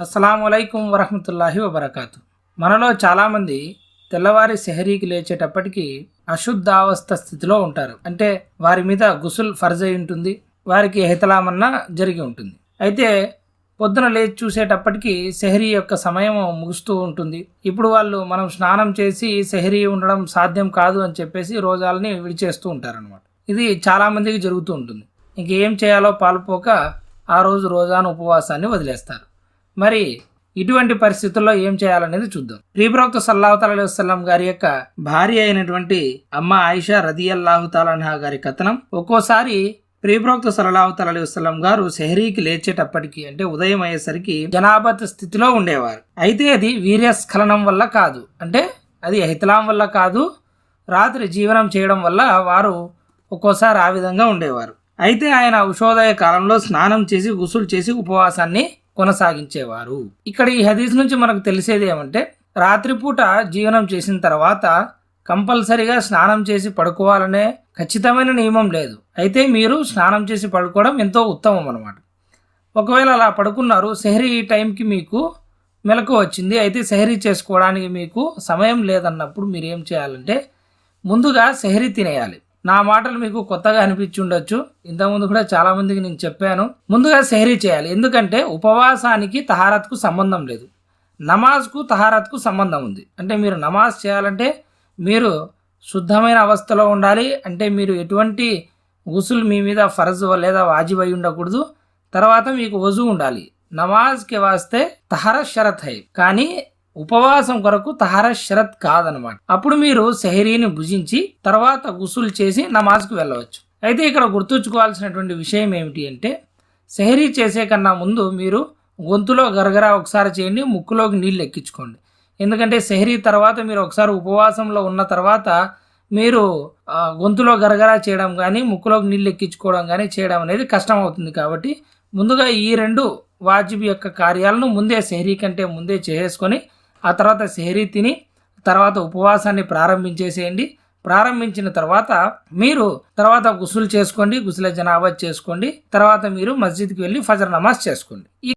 అస్సలం అయికం వరహమతుల్లాహి వబర్కాతు. మనలో చాలామంది తెల్లవారి సెహరీకి లేచేటప్పటికి అశుద్ధావస్థ స్థితిలో ఉంటారు. అంటే వారి మీద గుసుల్ ఫర్జ్ అయి ఉంటుంది వారికి హితలామన్నా జరిగి ఉంటుంది. అయితే పొద్దున లేచి చూసేటప్పటికి సెహరీ యొక్క సమయం ముగుస్తూ ఉంటుంది. ఇప్పుడు వాళ్ళు మనం స్నానం చేసి సెహరీ ఉండడం సాధ్యం కాదు అని చెప్పేసి రోజాలని విడిచేస్తూ ఉంటారనమాట ఇది చాలామందికి జరుగుతూ ఉంటుంది. ఇంకేం చేయాలో పాలుపోక ఆ రోజు రోజాను ఉపవాసాన్ని వదిలేస్తారు. మరి ఇటువంటి పరిస్థితుల్లో ఏం చేయాలనేది చూద్దాం. ప్రీప్రవక్త సల్లాహు వసల్లం గారి యొక్క భార్య అయినటువంటి అమ్మ ఆయిషా రదియల్లాహుతాలహా గారి కథనం. ఒక్కోసారి ప్రియప్రవక్త సల్లాహు అలైహి గారు సెహరీకి లేచేటప్పటికి అంటే ఉదయం అయ్యేసరికి జనాబత్ స్థితిలో ఉండేవారు. అయితే అది వీర్యస్ఖలనం వల్ల కాదు. అంటే అది హితలాం వల్ల కాదు. రాత్రి జీవనం చేయడం వల్ల వారు ఒక్కోసారి ఆ విధంగా ఉండేవారు. అయితే ఆయన ఉషోదయ కాలంలో స్నానం చేసి గుసులు చేసి ఉపవాసాన్ని కొనసాగించేవారు. ఇక్కడ ఈ హదీస్ నుంచి మనకు తెలిసేది ఏమంటే రాత్రిపూట జీవనం చేసిన తర్వాత కంపల్సరిగా స్నానం చేసి పడుకోవాలనే ఖచ్చితమైన నియమం లేదు. అయితే మీరు స్నానం చేసి పడుకోవడం ఎంతో ఉత్తమం అనమాట ఒకవేళ అలా పడుకున్నారు సెహరీ టైంకి మీకు మెలకు వచ్చింది. అయితే సెహరీ చేసుకోవడానికి మీకు సమయం లేదన్నప్పుడు మీరు ఏం చేయాలంటే ముందుగా సెహరీ తినేయాలి. నా మాటలు మీకు కొత్తగా అనిపించి ఉండొచ్చు ఇంతకుముందు కూడా చాలా మందికి నేను చెప్పాను. ముందుగా సెహరీ చేయాలి. ఎందుకంటే ఉపవాసానికి తహారత్కు సంబంధం లేదు. నమాజ్కు తహారత్కు సంబంధం ఉంది. అంటే మీరు నమాజ్ చేయాలంటే మీరు శుద్ధమైన అవస్థలో ఉండాలి. అంటే మీరు ఎటువంటి గుసులు మీ మీద ఫరజ్ లేదా వాజిబ్ అయి ఉండకూడదు. తర్వాత మీకు వజు ఉండాలి. నమాజ్కి వాస్తే తహర షరత్. హై కానీ ఉపవాసం కొరకు తహార షరత్ కాదనమాట. అప్పుడు మీరు సెహరీని భుజించి తర్వాత గుసులు చేసి నమాజ్కు వెళ్ళవచ్చు. అయితే ఇక్కడ గుర్తుంచుకోవాల్సినటువంటి విషయం ఏమిటి అంటే సెహరీ చేసే కన్నా ముందు మీరు గొంతులో గరగరా ఒకసారి చేయండి ముక్కులోకి నీళ్ళు ఎక్కించుకోండి. ఎందుకంటే సెహరీ తర్వాత మీరు ఒకసారి ఉపవాసంలో ఉన్న తర్వాత మీరు గొంతులో గరగరా చేయడం కానీ ముక్కులోకి నీళ్ళు ఎక్కించుకోవడం కానీ చేయడం అనేది కష్టం అవుతుంది కాబట్టి ముందుగా ఈ రెండు వాజిబ్ యొక్క కార్యాలను ముందే సెహరీ కంటే ముందే చేసేసుకొని ఆ తర్వాత సేరీ తిని తర్వాత ఉపవాసాన్ని ప్రారంభించేసేయండి. ప్రారంభించిన తర్వాత మీరు తర్వాత గుసులు చేసుకోండి గుసుల జనాభా చేసుకోండి. తర్వాత మీరు మస్జిద్కి వెళ్ళి ఫజర్ నమాజ్ చేసుకోండి.